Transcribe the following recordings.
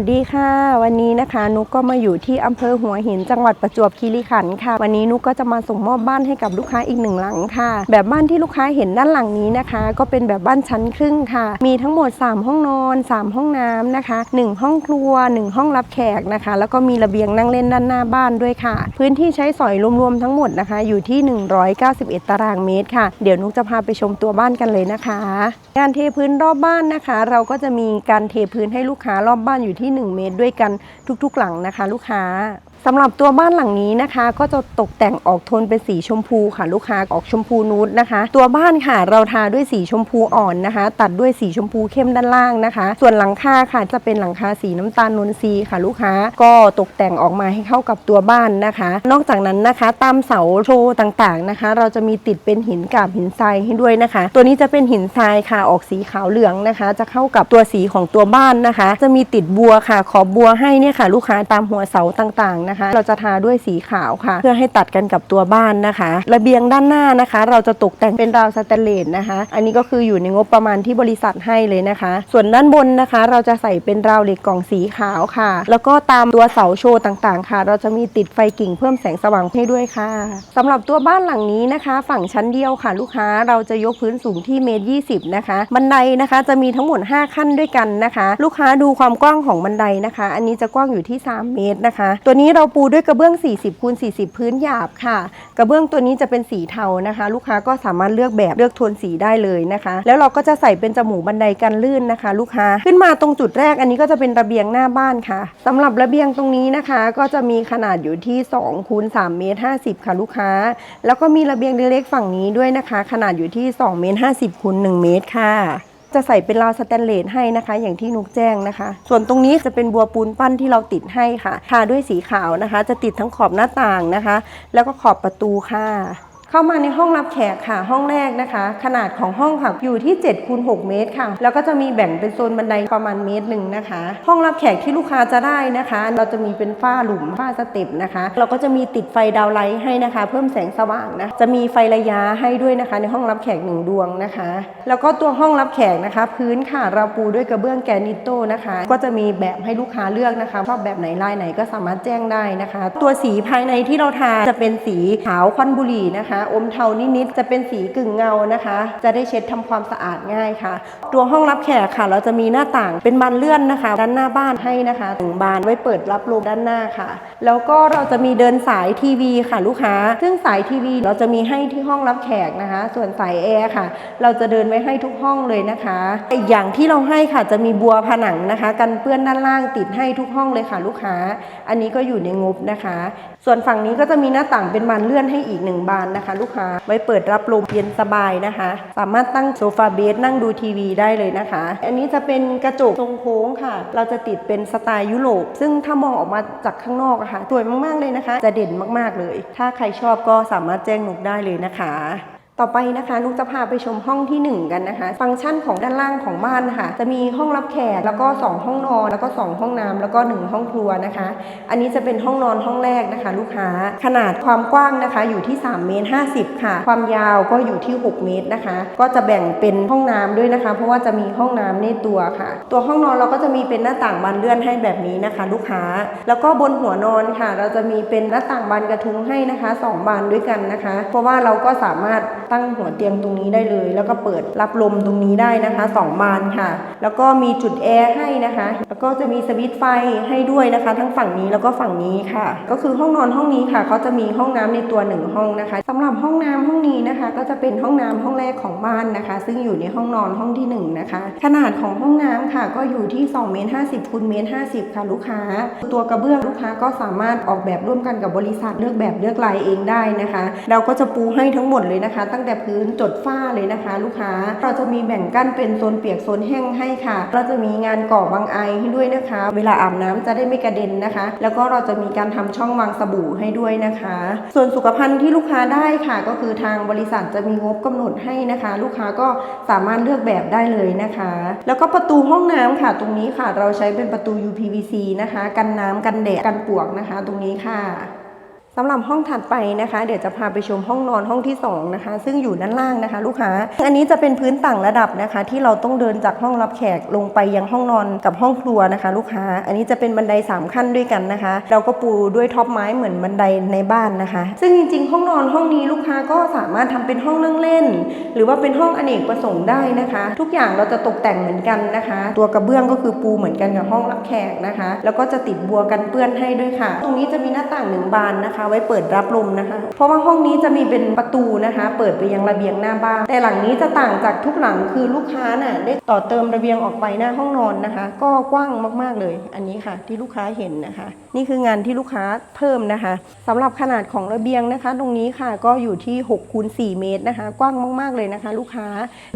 สดีค่ะ วันนี้นะคะนุกก็มาอยู่ที่อำเภอหัวหินจังหวัดประจวบคีรีขันธ์ค่ะ วันนี้นุกก็จะมาส่งมอบบ้านให้กับลูกค้าอีกหนึ่งหลังค่ะ แบบบ้านที่ลูกค้าเห็นด้านหลังนี้นะคะ ก็เป็นแบบบ้านชั้นครึ่งค่ะ มีทั้งหมด 3 ห้องนอน 3 ห้องน้ำนะคะ 1 ห้องครัว 1 ห้องรับแขกนะคะ แล้วก็มีระเบียงนั่งเล่นด้านหน้าบ้านด้วยค่ะ พื้นที่ใช้สอยรวมๆทั้งหมดนะคะ อยู่ที่ 191 ตารางเมตรค่ะ เดี๋ยวนุกจะพาไปชมตัวบ้านกันเลยนะคะ การเทพื้นรอบบ้านนะคะ เราก็จะมีการเทพื้นให้ลูกค้ารอบบ้านอยู่ที่1 เมตรด้วยกันทุกๆหลังนะคะ ลูกค้าสำหรับตัวบ้านหลังนี้นะคะ ก็จะตกแต่งออกโทนเป็นสีชมพูค่ะลูกค้าออกชมพูนูดนะคะ ตัวบ้านค่ะเราทาด้วยสีชมพูอ่อนนะคะ ตัดด้วยสีชมพูเข้มด้านล่างนะคะ ส่วนหลังคาค่ะจะเป็นหลังคาสีน้ำตาลนวลซีค่ะ ลูกค้าก็ตกแต่งออกมาให้เข้ากับตัวบ้านนะคะ นอกจากนั้นนะคะ ตามเสาโชว์ต่างๆนะคะ เราจะมีติดเป็นหินกาบหินทรายให้ด้วยนะคะ ตัวนี้จะเป็นหินทรายค่ะออกสีขาวเหลืองนะคะ จะเข้ากับตัวสีของตัวบ้านนะคะ จะมีติดบัวค่ะ ขอบบัวให้เนี่ยค่ะ ลูกค้าตามหัวเสาต่างๆนะคะ เราจะทาด้วยสีขาวค่ะ เพื่อให้ตัดกันกับตัวบ้านนะคะ ระเบียงด้านหน้านะคะ เราจะตกแต่งเป็นราวสแตนเลสนะคะ อันนี้ก็คืออยู่ในงบประมาณที่บริษัทให้เลยนะคะ ส่วนด้านบนนะคะ เราจะใส่เป็นราวเหล็กกล่องสีขาวค่ะ แล้วก็ตามตัวเสาโชว์ต่างๆ ค่ะ เราจะมีติดไฟกิ่งเพิ่มแสงสว่างให้ด้วยค่ะสำหรับตัวบ้านหลังนี้นะคะ ฝั่งชั้นเดียวค่ะ ลูกค้าเราจะยกพื้นสูงที่เมตรยีนะคะบันไดนะคะจะมีทั้งหมด 5 ขั้นด้วยกันนะคะ ลูกค้าดูความกว้างของบันไดนะคะ อันนี้จะกว้างอยู่ที่ 3 เมตรนะคะ ตัวนี้เราปูด้วยกระเบื้อง 40คูณ40 พื้นหยาบค่ะ กระเบื้องตัวนี้จะเป็นสีเทานะคะ ลูกค้าก็สามารถเลือกแบบเลือกโทนสีได้เลยนะคะ แล้วเราก็จะใส่เป็นจมูกบันไดกันลื่นนะคะ ลูกค้าขึ้นมาตรงจุดแรกอันนี้ก็จะเป็นระเบียงหน้าบ้านค่ะสำหรับระเบียงตรงนี้นะคะ ก็จะมีขนาดอยู่ที่2คูณ3เมตร50 ค่ะลูกค้า แล้วก็มีระเบียงเล็กๆฝั่งนี้ด้วยนะคะ ขนาดอยู่ที่2เมตร50คูณ1เมตรค่ะ จะใส่เป็นราวสแตนเลสให้นะคะ อย่างที่นุกแจ้งนะคะ ส่วนตรงนี้จะเป็นบัวปูนปั้นที่เราติดให้ค่ะ ทาด้วยสีขาวนะคะ จะติดทั้งขอบหน้าต่างนะคะ แล้วก็ขอบประตูค่ะ เข้ามาในห้องรับแขกค่ะ ห้องแรกนะคะ ขนาดของห้องค่ะอยู่ที่7คูณ6เมตรค่ะ แล้วก็จะมีแบ่งเป็นโซนบันไดประมาณเมตรหนึ่งนะคะ ห้องรับแขกที่ลูกค้าจะได้นะคะ เราจะมีเป็นฝ้าหลุมฝ้าสเต็ปนะคะ เราก็จะมีติดไฟดาวไลท์ให้นะคะ เพิ่มแสงสว่างนะจะมีไฟระยะให้ด้วยนะคะ ในห้องรับแขกหนึ่งดวงนะคะ แล้วก็ตัวห้องรับแขกนะคะ พื้นค่ะเราปูด้วยกระเบื้องแกรนิตโต้นะคะ ก็จะมีแบบให้ลูกค้าเลือกนะคะชอบแบบไหนลายไหนก็สามารถแจ้งได้นะคะ ตัวสีภายในที่เราทาจะเป็นสีขาวควันบุหรี่นะคะอมเทานิดๆจะเป็นสีกึ่งเงานะคะ จะได้เช็ดทำความสะอาดง่ายค่ะ ตัวห้องรับแขกค่ะ เราจะมีหน้าต่างเป็นบานเลื่อนนะคะ ด้านหน้าบ้านให้นะคะหนึ่งบานไว้เปิดรับลมด้านหน้าค่ะ แล้วก็เราจะมีเดินสายทีวีค่ะลูกค้า ซึ่งสายทีวีเราจะมีให้ที่ห้องรับแขกนะคะ ส่วนสายแอร์ค่ะ เราจะเดินไว้ให้ทุกห้องเลยนะคะอีกอย่างที่เราให้ค่ะจะมีบัวผนังนะคะ กันเปื้อนด้านล่างติดให้ทุกห้องเลยค่ะ ลูกค้า อันนี้ก็อยู่ในงบนะคะส่วนฝั่งนี้ก็จะมีหน้าต่างเป็นบานเลื่อนให้อีกหนึ่งบานนะคะ ลูกค้าไว้เปิดรับลมเย็นสบายนะคะ สามารถตั้งโซฟาเบสนั่งดูทีวีได้เลยนะคะ อันนี้จะเป็นกระจกทรงโค้งค่ะ เราจะติดเป็นสไตล์ยุโรปซึ่งถ้ามองออกมาจากข้างนอกอะค่ะสวยมากๆเลยนะคะ จะเด่นมากๆเลย ถ้าใครชอบก็สามารถแจ้งนุกได้เลยนะคะ ต่อไปนะคะนุกจะพาไปชมห้องที่ 1 กันนะคะ ฟังก์ชันของด้านล่างของบ้านค่ะ จะมีห้องรับแขกแล้วก็ 2 ห้องนอนแล้วก็ 2 ห้องน้ำแล้วก็ 1 ห้องครัวนะคะ อันนี้จะเป็นห้องนอนห้องแรกนะคะ ลูกค้าขนาดความกว้างนะคะ อยู่ที่3เมตร50 ค่ะ ความยาวก็อยู่ที่ 6 เมตรนะคะ ก็จะแบ่งเป็นห้องน้ำด้วยนะคะ เพราะว่าจะมีห้องน้ำในตัวค่ะ ตัวห้องนอนเราก็จะมีเป็นหน้าต่างบานเลื่อนให้แบบนี้นะคะ ลูกค้า แล้วก็บนหัวนอนค่ะ เราจะมีเป็นหน้าต่างบานกระทุ้งให้นะคะสองบานด้วยกันนะคะ เพราะว่าเราก็สามารถตั้งหัวเตียงตรงนี้ได้เลย แล้วก็เปิดรับลมตรงนี้ได้นะคะสองบานค่ะ แล้วก็มีจุดแอร์ให้นะคะ แล้วก็จะมีสวิตช์ไฟให้ด้วยนะคะ ทั้งฝั่งนี้แล้วก็ฝั่งนี้ค่ะ ก็คือห้องนอนห้องนี้ค่ะเขาจะมีห้องน้ำในตัวหนึ่งห้องนะคะสำหรับห้องน้ำห้องนี้นะคะ ก็จะเป็นห้องน้ำห้องแรกของบ้านนะคะ ซึ่งอยู่ในห้องนอนห้องที่หนึ่งนะคะ ขนาดของห้องน้ำค่ะ ก็อยู่ที่2เมตร50คูณเมตร50ค่ะลูกค้า ตัวกระเบื้องลูกค้าก็สามารถออกแบบร่วมกันกับบริษัทเลือกแบบเลือกลายเองได้นะคะ เราก็จะปูให้ทั้งหมดเลยนะคะตั้ง้งแต่พื้นจดฝ้าเลยนะคะ ลูกค้า เราจะมีแบ่งกั้นเป็นโซนเปียกโซนแห้งให้ค่ะ เราจะมีงานก่อบางไอให้ด้วยนะคะ เวลาอาบน้ำจะได้ไม่กระเด็นนะคะ แล้วก็เราจะมีการทำช่องวางสบู่ให้ด้วยนะคะ ส่วนสุขภัณฑ์ที่ลูกค้าได้ค่ะ ก็คือทางบริษัทจะมีงบกำหนดให้นะคะ ลูกค้าก็สามารถเลือกแบบได้เลยนะคะ แล้วก็ประตูห้องน้ำค่ะ ตรงนี้ค่ะ เราใช้เป็นประตู UPVC นะคะ กันน้ำกันแดดกันปวกนะคะ ตรงนี้ค่ะ สำหรับห้องถัดไปนะคะ เดี๋ยวจะพาไปชมห้องนอนห้องที่สองนะคะ ซึ่งอยู่ด้านล่างนะคะ ลูกค้า อันนี้จะเป็นพื้นต่างระดับนะคะ ที่เราต้องเดินจากห้องรับแขกลงไปยังห้องนอนกับห้องครัวนะคะ ลูกค้า อันนี้จะเป็นบันไดสามขั้นด้วยกันนะคะ เราก็ปูด้วยท็อปไม้เหมือนบันไดในบ้านนะคะ ซึ่งจริงๆ ห้องนอนห้องนี้ลูกค้าก็สามารถทำเป็นห้องนั่งเล่น หรือว่าเป็นห้องอเนกประสงค์ได้นะคะ ทุกอย่างเราจะตกแต่งเหมือนกันนะคะ ตัวกระเบื้องก็คือปูเหมือนกันกับห้องรับแขกนะคะ แล้วก็จะติดบัวกันเปื้อนให้ด้วยค่ะ ตรงนี้จะมีหน้าต่างหนึ่งบานนะคะไว้เปิดรับลมนะคะ เพราะว่าห้องนี้จะมีเป็นประตูนะคะ เปิดไปยังระเบียงหน้าบ้าน แต่หลังนี้จะต่างจากทุกหลังคือลูกค้าน่ะได้ต่อเติมระเบียงออกไปหน้าห้องนอนนะคะ ก็กว้างมากๆเลย อันนี้ค่ะที่ลูกค้าเห็นนะคะ นี่คืองานที่ลูกค้าเพิ่มนะคะสำหรับขนาดของระเบียงนะคะ ตรงนี้ค่ะก็อยู่ที่6คูณ4เมตรนะคะ กว้างมากๆเลยนะคะ ลูกค้า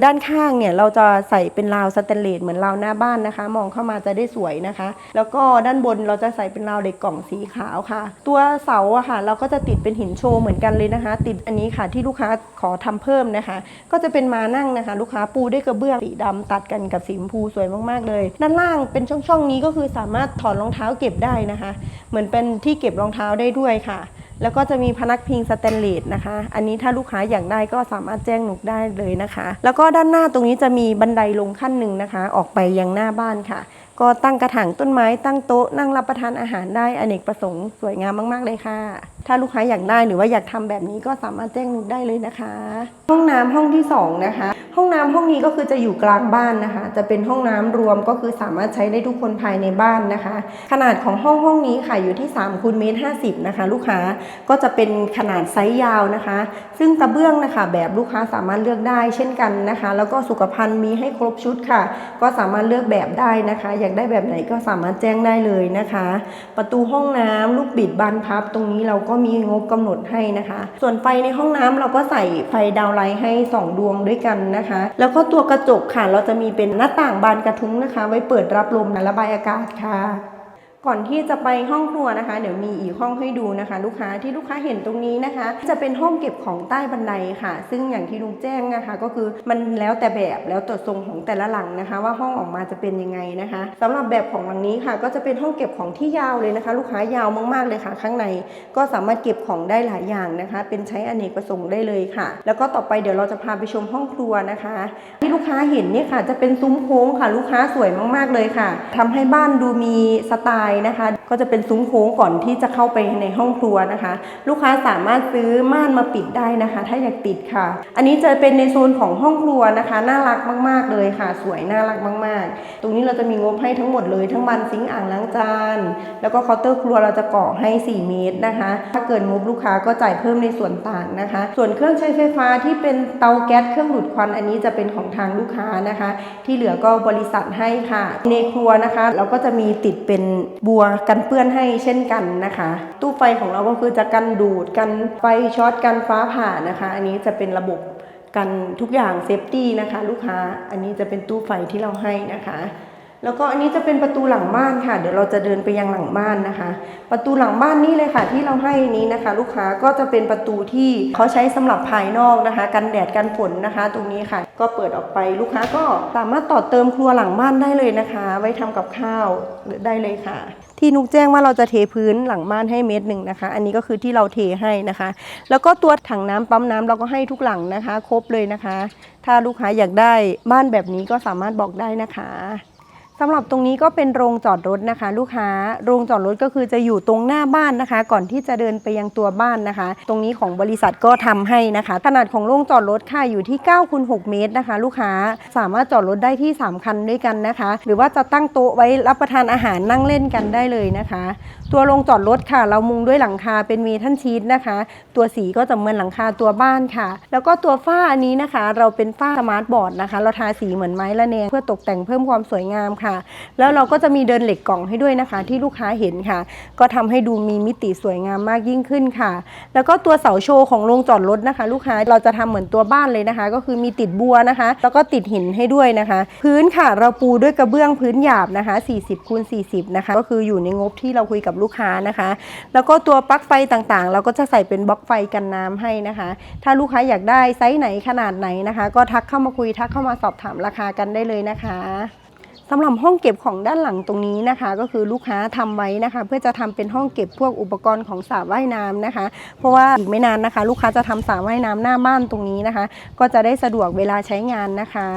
ด้านข้างเนี่ยเราจะใส่เป็นราวสแตนเลสเหมือนราวหน้าบ้านนะคะ มองเข้ามาจะได้สวยนะคะ แล้วก็ด้านบนเราจะใส่เป็นราวเหล็กกล่องสีขาวค่ะ ตัวเสาอะค่ะเราก็จะติดเป็นหินโชว์เหมือนกันเลยนะคะ ติดอันนี้ค่ะที่ลูกค้าขอทำเพิ่มนะคะ ก็จะเป็นมานั่งนะคะ ลูกค้าปูด้วยกระเบื้องสีดำตัดกันกับสีชมพูสวยมากๆเลย ด้านล่างเป็นช่องๆนี้ก็คือสามารถถอดรองเท้าเก็บได้นะคะ เหมือนเป็นที่เก็บรองเท้าได้ด้วยค่ะแล้วก็จะมีพนักพิงสแตนเลสนะคะ อันนี้ถ้าลูกค้าอยากได้ก็สามารถแจ้งหนุกได้เลยนะคะ แล้วก็ด้านหน้าตรงนี้จะมีบันไดลงขั้นหนึ่งนะคะ ออกไปยังหน้าบ้านค่ะ ก็ตั้งกระถางต้นไม้ตั้งโต๊ะนั่งรับประทานอาหารได้อเนกประสงค์สวยงามมากๆเลยค่ะ ถ้าลูกค้าอยากได้หรือว่าอยากทำแบบนี้ก็สามารถแจ้งนุกได้เลยนะคะ ห้องน้ำห้องที่สองนะคะห้องน้ำห้องนี้ก็คือจะอยู่กลางบ้านนะคะ จะเป็นห้องน้ำรวมก็คือสามารถใช้ได้ทุกคนภายในบ้านนะคะ ขนาดของห้องห้องนี้ค่ะอยู่ที่3คูณเมตร50นะคะ ลูกค้าก็จะเป็นขนาดไซส์ยาวนะคะ ซึ่งกระเบื้องนะคะ แบบลูกค้าสามารถเลือกได้เช่นกันนะคะ แล้วก็สุขภัณฑ์มีให้ครบชุดค่ะ ก็สามารถเลือกแบบได้นะคะอยากได้แบบไหนก็สามารถแจ้งได้เลยนะคะ ประตูห้องน้ำลูกบิดบานพับ ตรงนี้เราก็มีงบกำหนดให้นะคะ ส่วนไฟในห้องน้ำเราก็ใส่ไฟดาวไลท์ให้ 2 ดวงด้วยกันนะคะ แล้วก็ตัวกระจกค่ะ เราจะมีเป็นหน้าต่างบานกระทุ้งนะคะ ไว้เปิดรับลมและระบายอากาศค่ะ ก่อนที่จะไปห้องครัวนะคะ เดี๋ยวมีอีกห้องให้ดูนะคะ ลูกค้าที่ลูกค้าเห็นตรงนี้นะคะ จะเป็นห้องเก็บของใต้บันไดค่ะ ซึ่งอย่างที่ลุงแจ้งนะคะ ก็คือมันแล้วแต่แบบแล้วแต่ทรงของแต่ละหลังนะคะ ว่าห้องออกมาจะเป็นยังไงนะคะสำหรับแบบของหลังนี้ค่ะ ก็จะเป็นห้องเก็บของที่ยาวเลยนะคะ ลูกค้ายาวมากๆเลยค่ะ ข้างในก็สามารถเก็บของได้หลายอย่างนะคะ เป็นใช้อเนกประสงค์ได้เลยค่ะ แล้วก็ต่อไปเดี๋ยวเราจะพาไปชมห้องครัวนะคะ ที่ลูกค้าเห็นเนี่ยค่ะ จะเป็นซุ้มโค้งค่ะ ลูกค้าสวยมากๆเลยค่ะทำให้บ้านดูมีสไตล์นะคะก็จะเป็นซุ้มโค้งก่อนที่จะเข้าไปในห้องครัวนะคะ ลูกค้าสามารถซื้อม่านมาปิดได้นะคะ ถ้าอยากติดค่ะ อันนี้จะเป็นในโซนของห้องครัวนะคะ น่ารักมาก ๆเลยค่ะ สวยน่ารักมาก ๆ ตรงนี้เราจะมีงบให้ทั้งหมดเลย ทั้งบันซิงอ่างล้างจาน แล้วก็เคาน์เตอร์ครัวเราจะก่อให้ 4 เมตรนะคะ ถ้าเกินงบลูกค้าก็จ่ายเพิ่มในส่วนต่างนะคะ ส่วนเครื่องใช้ไฟฟ้าที่เป็นเตาแก๊สเครื่องดูดควันอันนี้จะเป็นของทางลูกค้านะคะ ที่เหลือก็บริษัทให้ค่ะ ในครัวนะคะ เราก็จะมีติดเป็นบัวกันเปื้อนให้เช่นกันนะคะ ตู้ไฟของเราก็คือจะกันดูดกันไฟช็อตกันฟ้าผ่านะคะ อันนี้จะเป็นระบบกันทุกอย่างเซฟตี้นะคะ ลูกค้าอันนี้จะเป็นตู้ไฟที่เราให้นะคะแล้วก็อันนี้จะเป็นประตูหลังบ้านค่ะ เดี๋ยวเราจะเดินไปยังหลังบ้านนะคะ ประตูหลังบ้านนี่เลยค่ะที่เราให้นี้นะคะ ลูกค้าก็จะเป็นประตูที่เขาใช้สำหรับภายนอกนะคะ กันแดดกันฝนนะคะ ตรงนี้ค่ะ ก็เปิดออกไปลูกค้าก็สามารถต่อเติมครัวหลังบ้านได้เลยนะคะ ไว้ทำกับข้าวได้เลยค่ะ ที่นุกแจ้งว่าเราจะเทพื้นหลังบ้านให้เมตรหนึ่งนะคะ อันนี้ก็คือที่เราเทให้นะคะ แล้วก็ตัวถังน้ำปั๊มน้ำเราก็ให้ทุกหลังนะคะ ครบเลยนะคะ ถ้าลูกค้าอยากได้บ้านแบบนี้ก็สามารถบอกได้นะคะ สำหรับตรงนี้ก็เป็นโรงจอดรถนะคะ ลูกค้า โรงจอดรถก็คือจะอยู่ตรงหน้าบ้านนะคะ ก่อนที่จะเดินไปยังตัวบ้านนะคะ ตรงนี้ของบริษัทก็ทำให้นะคะ ขนาดของโรงจอดรถค่ะอยู่ที่9คูณ6เมตรนะคะ ลูกค้าสามารถจอดรถได้ที่ 3 คันด้วยกันนะคะ หรือว่าจะตั้งโต๊ะไว้รับประทานอาหารนั่งเล่นกันได้เลยนะคะ ตัวโรงจอดรถค่ะ เรามุงด้วยหลังคาเป็นเมทัลชีทนะคะ ตัวสีก็จะเหมือนหลังคาตัวบ้านค่ะ แล้วก็ตัวฝ้าอันนี้นะคะ เราเป็นฝ้าสมาร์ทบอร์ดนะคะ เราทาสีเหมือนไม้ละแนงเพื่อตกแต่งเพิ่มความสวยงามค่ะแล้วเราก็จะมีเดินเหล็กกล่องให้ด้วยนะคะ ที่ลูกค้าเห็นค่ะ ก็ทำให้ดูมีมิติสวยงามมากยิ่งขึ้นค่ะ แล้วก็ตัวเสาโชว์ของโรงจอดรถนะคะ ลูกค้าเราจะทำเหมือนตัวบ้านเลยนะคะ ก็คือมีติดบัวนะคะ แล้วก็ติดหินให้ด้วยนะคะ พื้นค่ะเราปูด้วยกระเบื้องพื้นหยาบนะคะ 40คูณ40 นะคะ ก็คืออยู่ในงบที่เราคุยกับลูกค้านะคะ แล้วก็ตัวปลั๊กไฟต่างๆ เราก็จะใส่เป็นบล็อกไฟกันน้ำให้นะคะ ถ้าลูกค้าอยากได้ไซส์ไหนขนาดไหนนะคะ ก็ทักเข้ามาคุยทักเข้ามาสอบถามราคากันได้เลยนะคะ สำหรับห้องเก็บของด้านหลังตรงนี้นะคะ ก็คือลูกค้าทำไว้นะคะ เพื่อจะทำเป็นห้องเก็บพวกอุปกรณ์ของสระว่ายน้ำนะคะ เพราะว่าอีกไม่นานนะคะ ลูกค้าจะทำสระว่ายน้ำหน้าบ้านตรงนี้นะคะ ก็จะได้สะดวกเวลาใช้งานนะคะ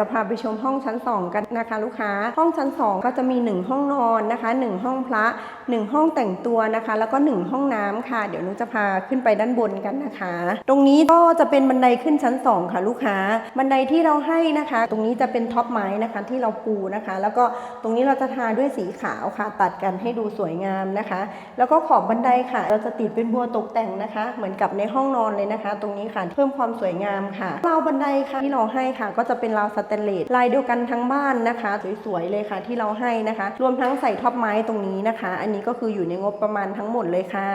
จะพาไปชมห้องชั้น 2 กันนะคะลูกค้า ห้องชั้น 2 ก็จะมี 1 ห้องนอนนะคะ 1 ห้องพระ 1 ห้องแต่งตัวนะคะ แล้วก็ 1 ห้องน้ำค่ะ เดี๋ยวนุจะพาขึ้นไปด้านบนกันนะคะ ตรงนี้ก็จะเป็นบันไดขึ้นชั้น 2 ค่ะลูกค้า บันไดที่เราให้นะคะ ตรงนี้จะเป็นท็อปไม้นะคะที่เราปูนะคะ แล้วก็ตรงนี้เราจะทาด้วยสีขาวค่ะ ตัดกันให้ดูสวยงามนะคะ แล้วก็ขอบบันไดค่ะ เราจะติดเป็นบัวตกแต่งนะคะ เหมือนกับในห้องนอนเลยนะคะ ตรงนี้ค่ะ เพิ่มความสวยงามค่ะราวบันไดค่ะที่เราให้ค่ะ ก็จะเป็นราวสแตนเลสลายเดียวกันทั้งบ้านนะคะ สวยๆเลยค่ะที่เราให้นะคะ รวมทั้งใส่ท็อปไม้ตรงนี้นะคะ อันนี้ก็คืออยู่ในงบประมาณทั้งหมดเลยค่ะ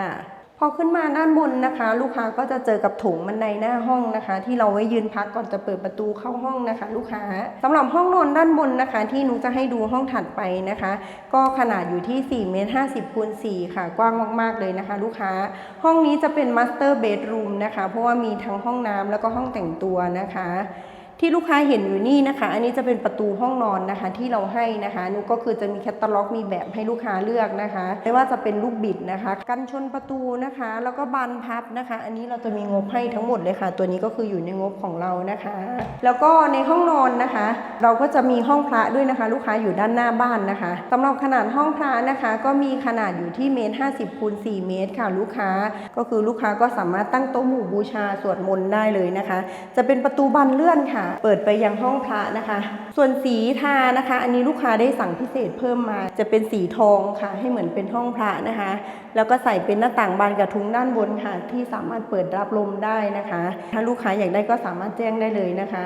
พอขึ้นมาด้านบนนะคะ ลูกค้าก็จะเจอกับโถงบันไดหน้าห้องนะคะ ที่เราไว้ยืนพักก่อนจะเปิดประตูเข้าห้องนะคะ ลูกค้าสำหรับห้องนอนด้านบนนะคะ ที่หนุจะให้ดูห้องถัดไปนะคะ ก็ขนาดอยู่ที่4เมตร50คูณ4ค่ะ กว้างมากๆเลยนะคะ ลูกค้าห้องนี้จะเป็นมาสเตอร์เบดรูมนะคะ เพราะว่ามีทั้งห้องน้ำแล้วก็ห้องแต่งตัวนะคะ ที่ลูกค้าเห็นอยู่นี่นะคะ อันนี้จะเป็นประตูห้องนอนนะคะ ที่เราให้นะคะนุก็คือจะมีแคตตาล็อกมีแบบให้ลูกค้าเลือกนะคะ ไม่ว่าจะเป็นลูกบิดนะคะ กันชนประตูนะคะ แล้วก็บานพับนะคะ อันนี้เราจะมีงบให้ทั้งหมดเลยค่ะ ตัวนี้ก็คืออยู่ในงบของเรานะคะ แล้วก็ในห้องนอนนะคะ เราก็จะมีห้องพระด้วยนะคะ ลูกค้าอยู่ด้านหน้าบ้านนะคะสำหรับขนาดห้องพระนะคะ ก็มีขนาดอยู่ที่เมตรห้าสิบคูณสี่เมตรค่ะ ลูกค้าก็คือลูกค้าก็สามารถตั้งโต๊ะหมู่บูชาสวดมนต์ได้เลยนะคะ จะเป็นประตูบานเลื่อนค่ะเปิดไปยังห้องพระนะคะ ส่วนสีทานะคะ อันนี้ลูกค้าได้สั่งพิเศษเพิ่มมา จะเป็นสีทองค่ะ ให้เหมือนเป็นห้องพระนะคะ แล้วก็ใส่เป็นหน้าต่างบานกระทุ้งด้านบนค่ะ ที่สามารถเปิดรับลมได้นะคะ ถ้าลูกค้าอยากได้ก็สามารถแจ้งได้เลยนะคะ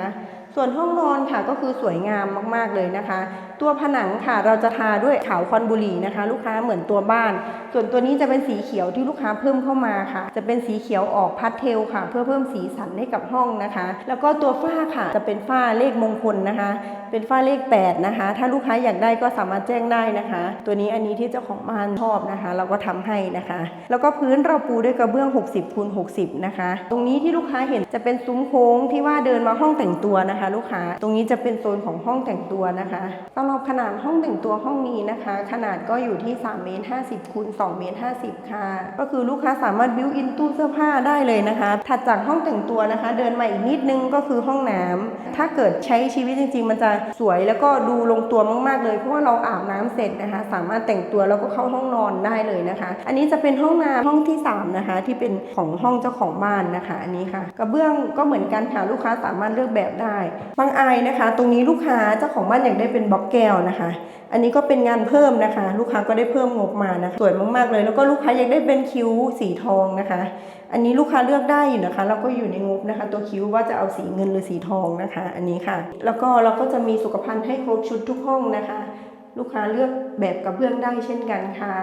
ส่วนห้องนอนค่ะก็คือสวยงามมาก ๆเลยนะคะ ตัวผนังค่ะเราจะทาด้วยขาวคอนบุรีนะคะ ลูกค้าเหมือนตัวบ้าน ส่วนตัวนี้จะเป็นสีเขียวที่ลูกค้าเพิ่มเข้ามาค่ะ จะเป็นสีเขียวออกพัดเทลค่ะ เพื่อเพิ่มสีสันให้กับห้องนะคะ แล้วก็ตัวฝ้าค่ะจะเป็นฝ้าเลขมงคลนะคะ เป็นฝ้าเลข 8 นะคะ ถ้าลูกค้าอยากได้ก็สามารถแจ้งได้นะคะ ตัวนี้อันนี้ที่เจ้าของบ้านชอบนะคะ เราก็ทำให้นะคะ แล้วก็พื้นเราปูด้วยกระเบื้อง 60คูณ60 นะคะ ตรงนี้ที่ลูกค้าเห็นจะเป็นซุ้มโค้งที่ว่าเดินมาห้องแต่งตัวนะคะ ลูกค้าตรงนี้จะเป็นโซนของห้องแต่งตัวนะคะสำหรับขนาดห้องแต่งตัวห้องนี้นะคะ ขนาดก็อยู่ที่3เมตร50คูณ2เมตร50 ค่ะ ก็คือลูกค้าสามารถบิวอินตู้เสื้อผ้าได้เลยนะคะ ถัดจากห้องแต่งตัวนะคะ เดินมาอีกนิดนึงก็คือห้องน้ำถ้าเกิดใช้ชีวิตจริง ๆ มันจะสวยแล้วก็ดูลงตัวมากๆเลย เพราะว่าเราอาบน้ำเสร็จนะคะ สามารถแต่งตัวแล้วก็เข้าห้องนอนได้เลยนะคะ อันนี้จะเป็นห้องน้ำห้องที่ 3 นะคะ ที่เป็นของห้องเจ้าของบ้านนะคะ อันนี้ค่ะกระเบื้องก็เหมือนกันค่ะลูกค้าสามารถเลือกแบบได้ บางอายนะคะ ตรงนี้ลูกค้าเจ้าของบ้านอยากได้เป็นบล็อกแก้วนะคะ อันนี้ก็เป็นงานเพิ่มนะคะ ลูกค้าก็ได้เพิ่มงบมานะคะสวยมากๆเลย แล้วก็ลูกค้าอยากได้เป็นคิ้วสีทองนะคะ อันนี้ลูกค้าเลือกได้อยู่นะคะ เราก็อยู่ในงบนะคะ ตัวคิ้วว่าจะเอาสีเงินหรือสีทองนะคะ อันนี้ค่ะ แล้วก็เราก็จะมีสุขภัณฑ์ให้ครบชุดทุกห้องนะคะ ลูกค้าเลือกแบบกระเบื้องได้เช่นกันค่ะ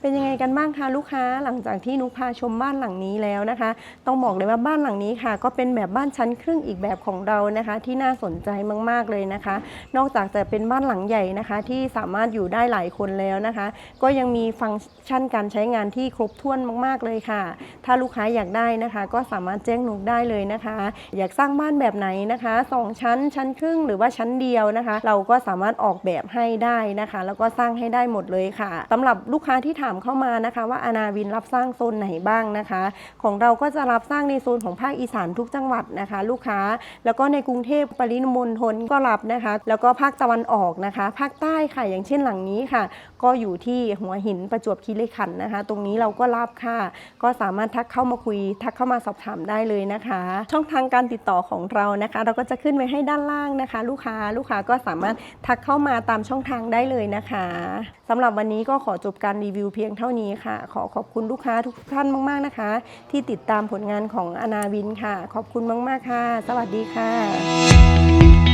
เป็นยังไงกันบ้างคะลูกค้าหลังจากที่นุกพาชมบ้านหลังนี้แล้วนะคะ ต้องบอกเลยว่าบ้านหลังนี้ค่ะ ก็เป็นแบบบ้านชั้นครึ่งอีกแบบของเรานะคะ ที่น่าสนใจมากๆเลยนะคะ นอกจากจะเป็นบ้านหลังใหญ่นะคะ ที่สามารถอยู่ได้หลายคนแล้วนะคะ ก็ยังมีฟังก์ชันการใช้งานที่ครบถ้วนมาก ๆเลยค่ะ ถ้าลูกค้าอยากได้นะคะ ก็สามารถแจ้งนุกได้เลยนะคะ อยากสร้างบ้านแบบไหนนะคะสองชั้นชั้นครึ่งหรือว่าชั้นเดียวนะคะ เราก็สามารถออกแบบให้ได้นะคะ แล้วก็สร้างให้ได้หมดเลยค่ะสำหรับลูกค้าที่ถามามเข้ามานะคะ ว่าอนาวินรับสร้างโซนไหนบ้างนะคะ ของเราก็จะรับสร้างในโซนของภาคอีสานทุกจังหวัดนะคะ ลูกค้า แล้วก็ในกรุงเทพปริมณฑลก็รับนะคะ แล้วก็ภาคตะวันออกนะคะ ภาคใต้ค่ะอย่างเช่นหลังนี้ค่ะ ก็อยู่ที่หัวหินประจวบคีรีขันธ์นะคะ ตรงนี้เราก็รับค่ะ ก็สามารถทักเข้ามาคุย ทักเข้ามาสอบถามได้เลยนะคะ ช่องทางการติดต่อของเรานะคะ เราก็จะขึ้นไว้ให้ด้านล่างนะคะ ลูกค้าลูกค้าก็สามารถทักเข้ามาตามช่องทางได้เลยนะคะสำหรับวันนี้ก็ขอจบการรีวิวพียงเท่านี้ค่ะ ขอขอบคุณลูกค้าทุกท่านมาก ๆนะคะ ที่ติดตามผลงานของอนาวินค่ะ ขอบคุณมาก ๆ ค่ะ สวัสดีค่ะ